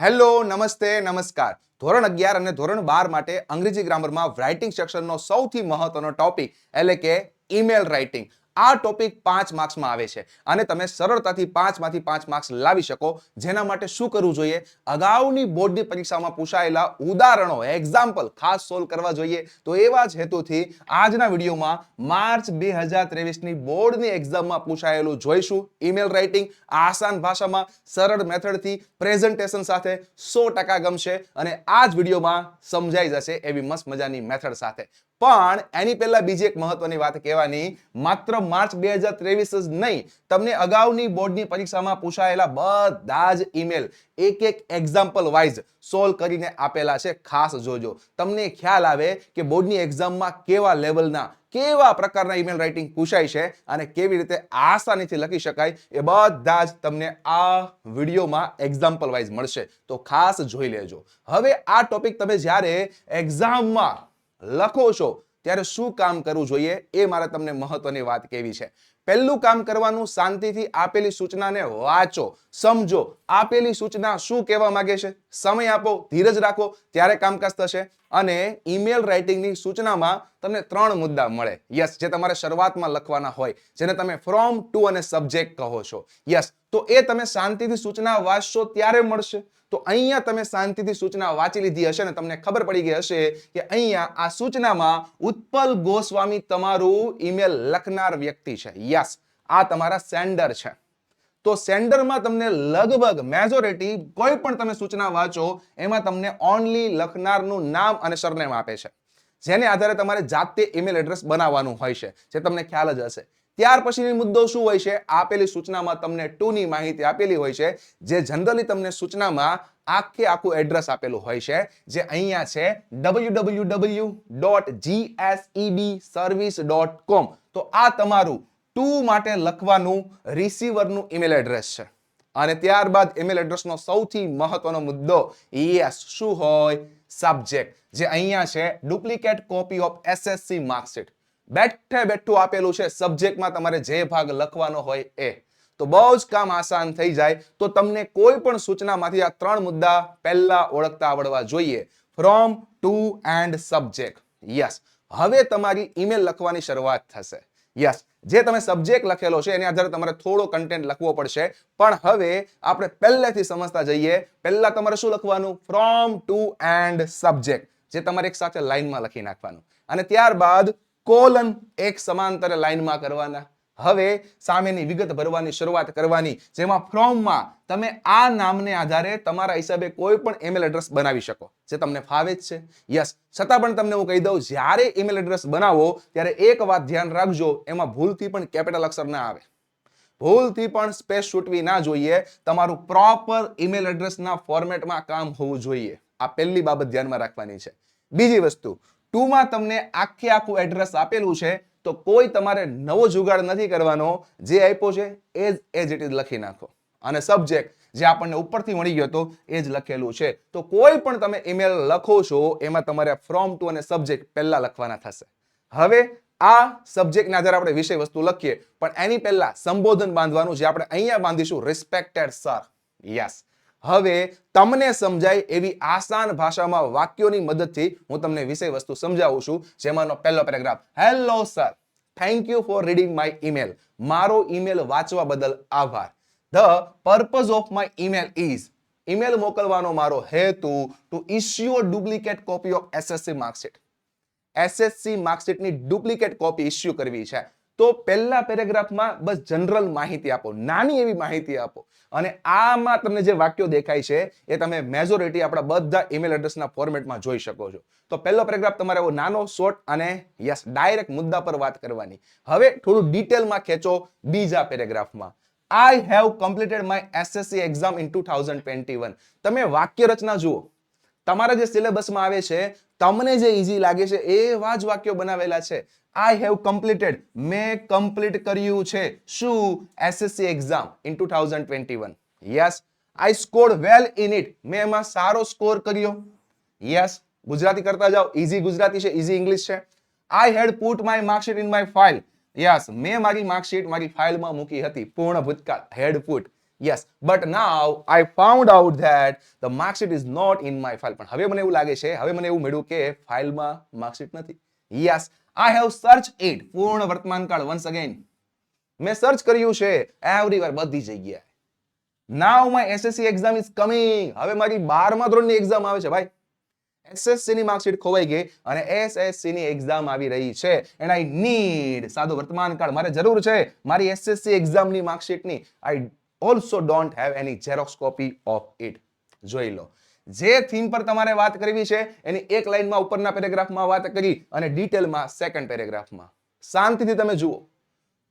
Hello, નમસ્તે, નમસ્કાર. ધોરણ અગિયાર અને ધોરણ બાર માટે અંગ્રેજી ગ્રામરમાં રાઇટિંગ સેક્શનનો સૌથી મહત્વનો ટોપિક એટલે કે ઈમેલ રાઇટિંગ આ ટોપિક પાંચ માર્ક્સમાં આવે છે. અને તમે સરળતાથી પાંચમાંથી પાંચ માર્ક્સ લાવી શકો. જેના માટે શું કરવું જોઈએ? અગાઉની બોર્ડની પરીક્ષામાં પૂછાયેલા ઉદાહરણો એક્ઝામ્પલ ખાસ સોલ્વ કરવા જોઈએ. તો એવા જ હેતુથી આજના વિડીયોમાં માર્ચ બે હજાર ત્રેવીસની બોર્ડની એક્ઝામમાં પૂછાયેલું જોઈશું. ઈમેલ રાઇટિંગ આસાન ભાષામાં, સરળ મેથડથી પ્રેઝન્ટેશન સાથે સો ટકા ગમશે. અને આ જ વિડીયોમાં સમજાઈ જશે એવી મસ્ત મજાની મેથડ સાથે. પણ એની પહેલા બીજી એક મહત્વની વાત કહેવાની, માત્ર માર્ચ બે હજાર ત્રેવીસ જ નહીં, તમને અગાઉની બોર્ડની પરીક્ષામાં પૂછાયેલા બધા જ ઈમેલ એક એક એક્ઝામ્પલ વાઇઝ સોલ્વ કરીને આપેલા છે, ખાસ જોજો. તમને ખ્યાલ આવે કે બોર્ડની એક્ઝામમાં કેવા લેવલના કેવા પ્રકારના ઈમેલ રાઇટિંગ પૂછાય છે અને કેવી રીતે આસાનીથી લખી શકાય એ બધા જ તમને આ વિડીયોમાં એક્ઝામ્પલ વાઇઝ મળશે. તો ખાસ જોઈ લેજો. હવે આ ટોપિક તમે જ્યારે એક્ઝામમાં લખો છો, ત્યારે શું કામ કરવું જોઈએ એ મારે તમને મહત્વની વાત કેવી છે. પહેલું કામ કરવાનું, શાંતિથી આપેલી સૂચનાને વાંચો, સમજો. આપેલી સૂચના શું કહેવા માંગે છે? સમય આપો, ધીરજ રાખો, ત્યારે કામકાજ થશે અને ઈમેલ રાઇટિંગની સૂચનામાં તમને ત્રણ મુદ્દા મળે. યસ જે તમારે શરૂઆતમાં લખવાના હોય, જેને તમે ફ્રોમ ટુ અને સબ્જેક્ટ કહો છો. યસ તો એ તમે શાંતિથી સૂચના વાંચશો ત્યારે મળશે. તો અહીંયા તમે શાંતિથી સૂચના વાંચી લીધી હશે ને તમને ખબર પડી ગઈ હશે કે અહીંયા આ સૂચનામાં ઉત્પલ ગોસ્વામી તમારું ઈમેલ લખનાર વ્યક્તિ છે. યસ આ તમારા સેન્ડર છે. તો સેન્ડરમાં તમને લગભગ મેજોરિટી કોઈ પણ તમે સૂચના વાંચો, એમાં તમને ઓનલી લખનારનું નામ અને સરનેમ આપે છે. જેને આધારે તમારે જાતે ઈમેલ એડ્રેસ બનાવવાનું હોય છે, જે તમને ખ્યાલ જ હશે. ત્યાર પછીની મુદ્દો શું હોય છે? આપેલી સૂચનામાં તમને ટુની માહિતી આપેલી હોય છે, જે જનરલી તમને સૂચનામાં આખે આખું એડ્રેસ આપેલું હોય છે, જે અહીંયા છે કોમ તો આ તમારું ટુ માટે લખવાનું રિસીવરનું ઈમેલ એડ્રેસ છે. અને ત્યારબાદ ઈમેલ એડ્રેસનો સૌથી મહત્વનો મુદ્દો યસ શું હોય? સબ્જેક્ટ જે અહીંયા છે duplicate copy of SSC marksheet બેઠે બેઠું આપેલું છે સબ્જેક્ટમાં તમારે જે ભાગ લખવાનો હોય એ. તો બહુ જ કામ આસાન થઈ જાય. તો તમને કોઈ પણ સૂચનામાંથી આ ત્રણ મુદ્દા પહેલા ઓળખતા આવડવા જોઈએ. From to and subject yes હવે તમારી ઈમેલ લખવાની શરૂઆત થશે. યસ જે તમે સબ્જેક્ટ લખેલો છે, એની આધારે તમારે થોડો કન્ટેન્ટ લખવો પડશે. પણ હવે આપણે પહેલેથી સમજતા જઈએ. પહેલા તમારે શું લખવાનું? ફ્રોમ ટુ એન્ડ સબ્જેક્ટ જે તમારે એક સાથે લાઈનમાં લખી નાખવાનું. અને ત્યારબાદ કોલન એક સમાંતર લાઈનમાં કરવાના. હવે સામેની વિગત ભરવાની શરૂઆત કરવાની, જેમાં ફ્રોમમાં તમે આ નામને આધારે તમારા હિસાબે કોઈ પણ ઈમેલ એડ્રેસ બનાવી શકો. જે તમને ફાવે જ છે. યસ છતાં પણ તમને હું કહી દઉં, જ્યારે ઈમેલ એડ્રેસ બનાવો, ત્યારે એક વાત ધ્યાન રાખજો, એમાં ભૂલથી પણ કેપિટલ અક્ષર ના આવે. ભૂલથી પણ સ્પેસ છૂટવી ના જોઈએ. તમારું પ્રોપર ઈમેલ એડ્રેસના ફોર્મેટમાં કામ હોવું જોઈએ. આ પહેલી બાબત ધ્યાનમાં રાખવાની છે. બીજી વસ્તુ, ટુમાં તમને આખે આખું એડ્રેસ આપેલું છે. તો કોઈ તમારે નવો જુગાડ નથી કરવાનો. જે આપ્યો છે, એ જ એજ ઇટ ઇઝ લખી નાખો. અને સબ્જેક્ટ જે આપણને ઉપરથી મળી ગયો હતો એ જ લખેલું છે. તો કોઈ પણ તમે ઈમેલ લખો છો, એમાં તમારે ફ્રોમ ટુ અને સબ્જેક્ટ પહેલા લખવાના થશે. હવે આ સબ્જેક્ટના આધારે આપણે વિષય વસ્તુ લખીએ. પણ એની પહેલા સંબોધન બાંધવાનું, જે આપણે અહીંયા બાંધીશું રિસ્પેક્ટેડ સર યસ હવે તમને સમજાય એવી આસાન ભાષામાં વાક્યોની મદદથી હું તમને વિષય વસ્તુ સમજાવું છું. જેમાંનો પહેલો paragraph hello sir thank you for reading my email મારો ઈમેલ વાંચવા બદલ આભાર. The purpose of my email is email મોકલવાનો મારો હેતુ to issue duplicate copy of SSC marksheet SSC માર્કશીટની duplicate copy issue કરવી છે. તો પહેલા પેરેગ્રાફમાં બસ જનરલ માહિતી આપો, નાની એવી માહિતી આપો. અને આમાં તમને જે વાક્યો દેખાય છે, એ તમે મેજોરિટી આપણા બધા ઈમેલ એડ્રેસના ફોર્મેટમાં જોઈ શકો છો. તો પહેલો પેરેગ્રાફ તમારે એવો નાનો શોર્ટ અને યસ ડાયરેક્ટ મુદ્દા પર વાત કરવાની. હવે થોડું ડિટેલમાં ખેંચો બીજા પેરેગ્રાફમાં. I have completed my SSC exam in two thousand twenty one તમે વાક્ય રચના જુઓ. તમારા જે સિલેબસમાં આવે છે, તમને જે ઈઝી લાગે છે, એવા જ વાક્યો બનાવેલા છે. આઈ હેવ કમ્પ્લીટેડ મેં કમ્પ્લીટ કર્યું છે. શું? SSC exam in two thousand twenty one yes I score well in it મેં એમાં સારો સ્કોર કર્યો. યસ ગુજરાતી કરતા જાઓ. ઈઝી ગુજરાતી છે ઈઝી ઇંગ્લિશ છે. I had put my marksheet in my file yes મેં મારી માર્કશીટ મારી ફાઇલમાં મૂકી હતી. પૂર્ણ ભૂતકાળ. Had put yes but now I found out that the marksheet is not in my file પણ હવે મને એવું લાગે છે, હવે મને એવું મળ્યું કે ફાઇલમાં માર્કશીટ નથી. Yes I have search it પૂર્ણ વર્તમાન કાળ વન્સ અગેન મેં સર્ચ કર્યું છે એવરીવેર બધી જગ્યાએ. Now my SSC exam is coming હવે મારી બારમા ધોરણની એક્ઝામ આવે છે, ભાઈ. એસએસસી ની માર્કશીટ ખોવાઈ ગઈ અને એસએસસી ની એક્ઝામ આવી રહી છે. એન્ડ આઈ નીડ સાદો વર્તમાન કાળ. મારે જરૂર છે મારી એસએસસી એક્ઝામની માર્કશીટની I also don't have any xerox copy of it જોઈ લો. જે થીમ પર તમારે વાત કરવી છે, એની એક લાઈનમાં ઉપરના પેરેગ્રાફમાં વાત કરી અને ડિટેલમાં સેકન્ડ પેરેગ્રાફમાં. શાંતિથી તમે જુઓ.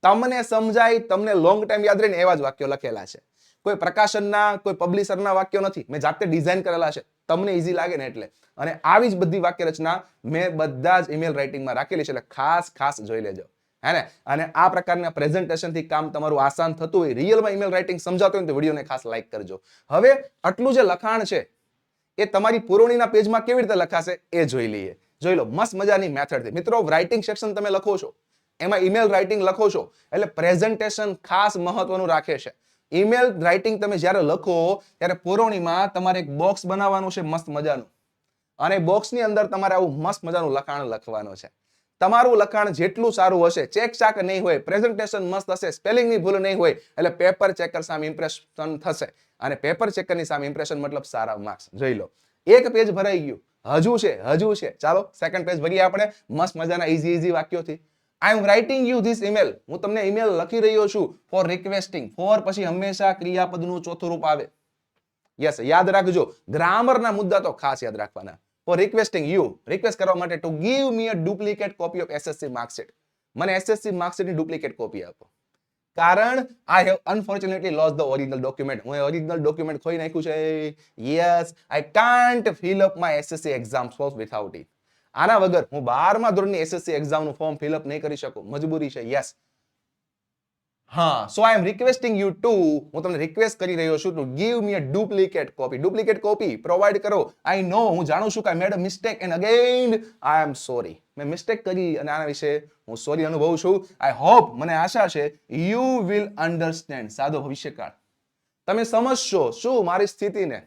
તમને સમજાય, તમને લોંગ ટાઈમ યાદ રહીને એવા જ વાક્યો લખેલા છે. કોઈ પ્રકાશનના, કોઈ પબ્લિશરના વાક્યો નથી. મેં જાતે ડિઝાઇન કરેલા છે. તમને ઈઝી લાગે ને એટલે. અને આવી જ બધી વાક્ય રચના મેં બધા જ ઈમેલ રાઇટિંગમાં રાખેલી છે. એટલે ખાસ ખાસ જોઈ લેજો. હે ને? અને આ પ્રકારના પ્રેઝન્ટેશનથી કામ તમારું આસાન થતું હોય, રિયલમાં ઈમેલ રાઇટિંગ સમજાતું હોય તો વિડીયોને ખાસ લાઈક કરજો. હવે આટલું જે લખાણ છે, એ તમારી પુરવણીના પેજમાં કેવી રીતે લખાશે? એ જોઈ લઈએ. જોઈ લો, મસ્ત મજાની મેથડ મિત્રો રાઇટિંગ સેક્શન તમે લખો છો. એમાં ઈમેલ રાઇટિંગ લખો છો. એટલે પ્રેઝન્ટેશન ખાસ મહત્વનું રાખે છે. ઈમેલ રાઇટિંગ તમે જ્યારે લખો, ત્યારે પુરવણીમાં તમારે એક બોક્સ બનાવવાનું છે મસ્ત મજાનું. અને બોક્સની અંદર તમારે આવું મસ્ત મજાનું લખાણ લખવાનું છે. તમારું લખાણ જેટલું સારું હશે ચેક ચાક નહીં હોય પ્રેઝન્ટેશન મસ્ત હશે સ્પેલિંગની ભૂલ નહીં હોય, એટલે પેપર ચેકર સામે ઇમ્પ્રેશન થશે. અને પેપર ચેકરની સામે ઇમ્પ્રેશન મતલબ સારા માર્ક્સ જોઈ લો. એક પેજ ભરાઈ ગયું. હજુ છે હજુ છે. ચાલો સેકન્ડ પેજ ભરીએ આપણે. મસ્ત મજાના easy easy વાક્યોથી. I am writing you this email હું તમને ઇમેલ લખી રહ્યો છું ફોર રિક્વેસ્ટિંગ ફોર પછી હંમેશા ક્રિયાપદનું ચોથું રૂપ આવે. યસ યાદ રાખજો. ગ્રામરના મુદ્દા તો ખાસ યાદ રાખવાના. ફોર રિક્વેસ્ટિંગ યુ રિક્વેસ્ટ કરવા માટે to give me a duplicate copy of SSC marksheet મને એસએસસી માર્કશીટની ડુપ્લિકેટ કોપી આપો. કારણ I have unfortunately lost the original document હું ઓરિજિનલ ડોક્યુમેન્ટ ખોઈ નાખ્યું છે. Yes I can't fill up my SSC exam form without it આના વગર હું બારમા ધોરણની એસએસસી એક્ઝામનું ફોર્મ ફિલઅપ નહીં કરી શકું. મજબૂરી છે. યસ હા so I am requesting you to હું તમને રિક્વેસ્ટ કરી રહ્યો છું to give me a duplicate copy duplicate copy provide કરો. આઈ નો હું જાણું છું કે made a mistake and again I am sorry મેં મિસ્ટેક કરી અને આના વિશે હું સોરી અનુભવું છું. આઈ હોપ મને આશા છે યુ વિલ અન્ડરસ્ટેન્ડ સાદો ભવિષ્યકાળ. તમે સમજશો શું મારી સ્થિતિને?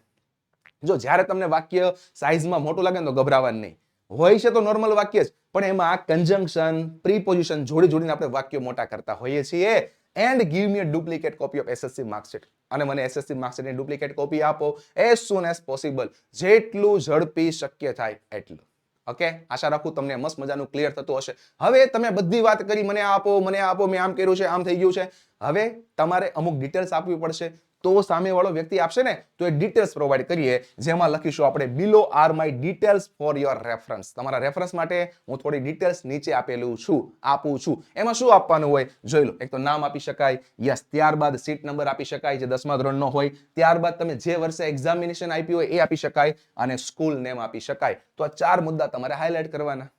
જો જ્યારે તમને વાક્ય સાઇઝમાં મોટું લાગે તો ગભરાવાનું નહીં. હોય છે તો નોર્મલ વાક્ય જ. પણ એમાં આ કન્જંક્શન પ્રીપોઝિશન જોડી જોડીને આપણે વાક્યો મોટા કરતા હોઈએ છીએ. And give me a duplicate copy of SSC marksheet અને મને એસએસસી માર્કશીટની ડુપ્લિકેટ કોપી આપો એઝ સુન એઝ પોસિબલ જેટલું ઝડપી શક્ય થાય એટલું. ઓકે આશા રાખું તમને મસ્ત મજાનું ક્લિયર થતું હશે. હવે તમે બધી વાત કરી, મને આપો મને આપો, મેં આમ કર્યું છે, આમ થઈ ગયું છે. હવે તમારે અમુક ડિટેલ્સ આપવી પડશે. તો સામેવાળો વ્યક્તિ આપશે ને, તો એ ડિટેલ્સ પ્રોવાઈડ કરીએ, જેમાં લખીશું આપણે below are my details for your reference તમારા રેફરન્સ માટે હું થોડી ડિટેલ્સ નીચે આપેલું છું, આપું છું. એમાં શું આપવાનું હોય? જોઈ લો, એક તો નામ આપી શકાય, યસ, ત્યારબાદ સીટ નંબર આપી શકાય, જે દસમા ધોરણનો હોય. ત્યારબાદ તમે જે વર્ષે એક્ઝામિનેશન આપ્યું હોય એ આપી શકાય, અને સ્કૂલ નેમ આપી શકાય. તો આ ચાર મુદ્દા તમારે હાઇલાઇટ કરવાના.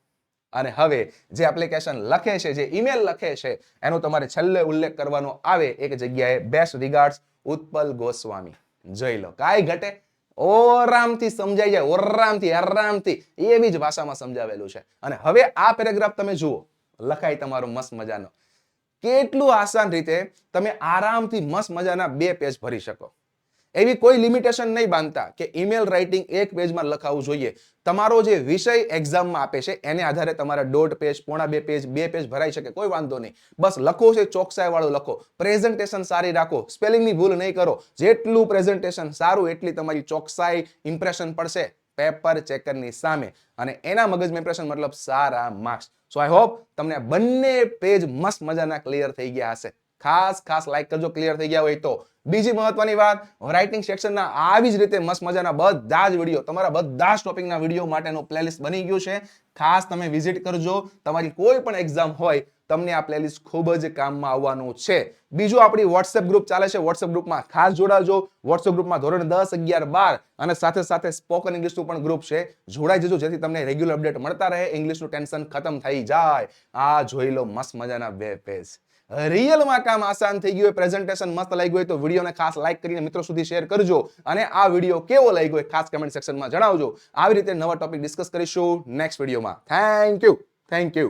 અને હવે જે એપ્લિકેશન લખે છે, જે ઈમેલ લખે છે, એનો તમારે છેલ્લે ઉલ્લેખ કરવાનો આવે, એક જગ્યાએ બેસ્ટ રિગાર્ડ્સ ઉત્પલ ગોસ્વામી. જોઈ લો, કાંઈ ઘટે, ઓરામથી સમજાઈ જાય, ઓરામથી, આરામથી, એવી જ ભાષામાં સમજાવેલું છે. અને હવે આ પેરેગ્રાફ તમે જુઓ, લખાય તમારો મસ્ત મજાનો. કેટલું આસાન રીતે તમે આરામથી મસ્ત મજાના બે પેજ ભરી શકો. એવી કોઈ લિમિટેશન નહીં બાંધતા કે ઈમેલ રાઇટિંગ એક પેજમાં લખાવવું જોઈએ. તમારો જે વિષય એક્ઝામમાં આપે છે, એને આધારે તમારા દોઢ પેજ પોણા બે પેજ બે પેજ ભરાઈ શકે, કોઈ વાંધો નહીં. બસ લખો છે ચોકસાઈવાળું લખો. પ્રેઝન્ટેશન સારી રાખો. સ્પેલિંગની ભૂલ નહીં કરો. જેટલું પ્રેઝન્ટેશન સારું, એટલી તમારી ચોકસાઈ ઇમ્પ્રેશન પડશે પેપર ચેકરની સામે. અને એના મગજમાં ઇમ્પ્રેશન મતલબ સારા માર્ક્સ સો આઈ હોપ તમને બંને પેજ મસ્ત મજાના ક્લિયર થઈ ગયા હશે. ખાસ ખાસ લાઈક કરજો ક્લિયર થઈ ગયા હોય તો. બીજી મહત્વની વાત રાઇટિંગ સેક્શનના આવી જ રીતે મસ્ત મજાના બધા જ વીડિયો તમારા બધા જ ટોપિકના વીડિયો માટેનું પ્લેલિસ્ટ બની ગયું છે. ખાસ તમે વિઝિટ કરજો, તમારી કોઈ પણ એક્ઝામ હોય, તમને આ પ્લેલિસ્ટ ખૂબ જ કામમાં આવવાનું છે. બીજું આપણી વોટ્સએપ ગ્રુપ ચાલે છે વોટ્સએપ ગ્રુપમાં ખાસ જોડાજો વોટ્સએપ ગ્રુપમાં ધોરણ દસ, અગિયાર, બાર અને સાથે સાથે સ્પોકન ઇંગ્લિશનું પણ ગ્રુપ છે. જોડાઈ જજો, જેથી તમને રેગ્યુલર અપડેટ મળતા રહે ઇંગ્લિશનું ટેન્શન ખતમ થઈ જાય. આ જોઈ લો મસ્ત મજાના બે પેજ રિયલમાં કામ આસાન થઈ ગયું હોય પ્રેઝન્ટેશન મસ્ત લાગ્યું હોય તો વિડીયોને ખાસ લાઈક કરીને મિત્રો સુધી શેર કરજો અને આ વીડિયો કેવો લાગ્યો હોય ખાસ કમેન્ટ સેક્શનમાં જણાવજો. આવી રીતે નવા ટોપિક ડિસ્કસ કરીશું નેક્સ્ટ વિડીયોમાં. Thank you thank you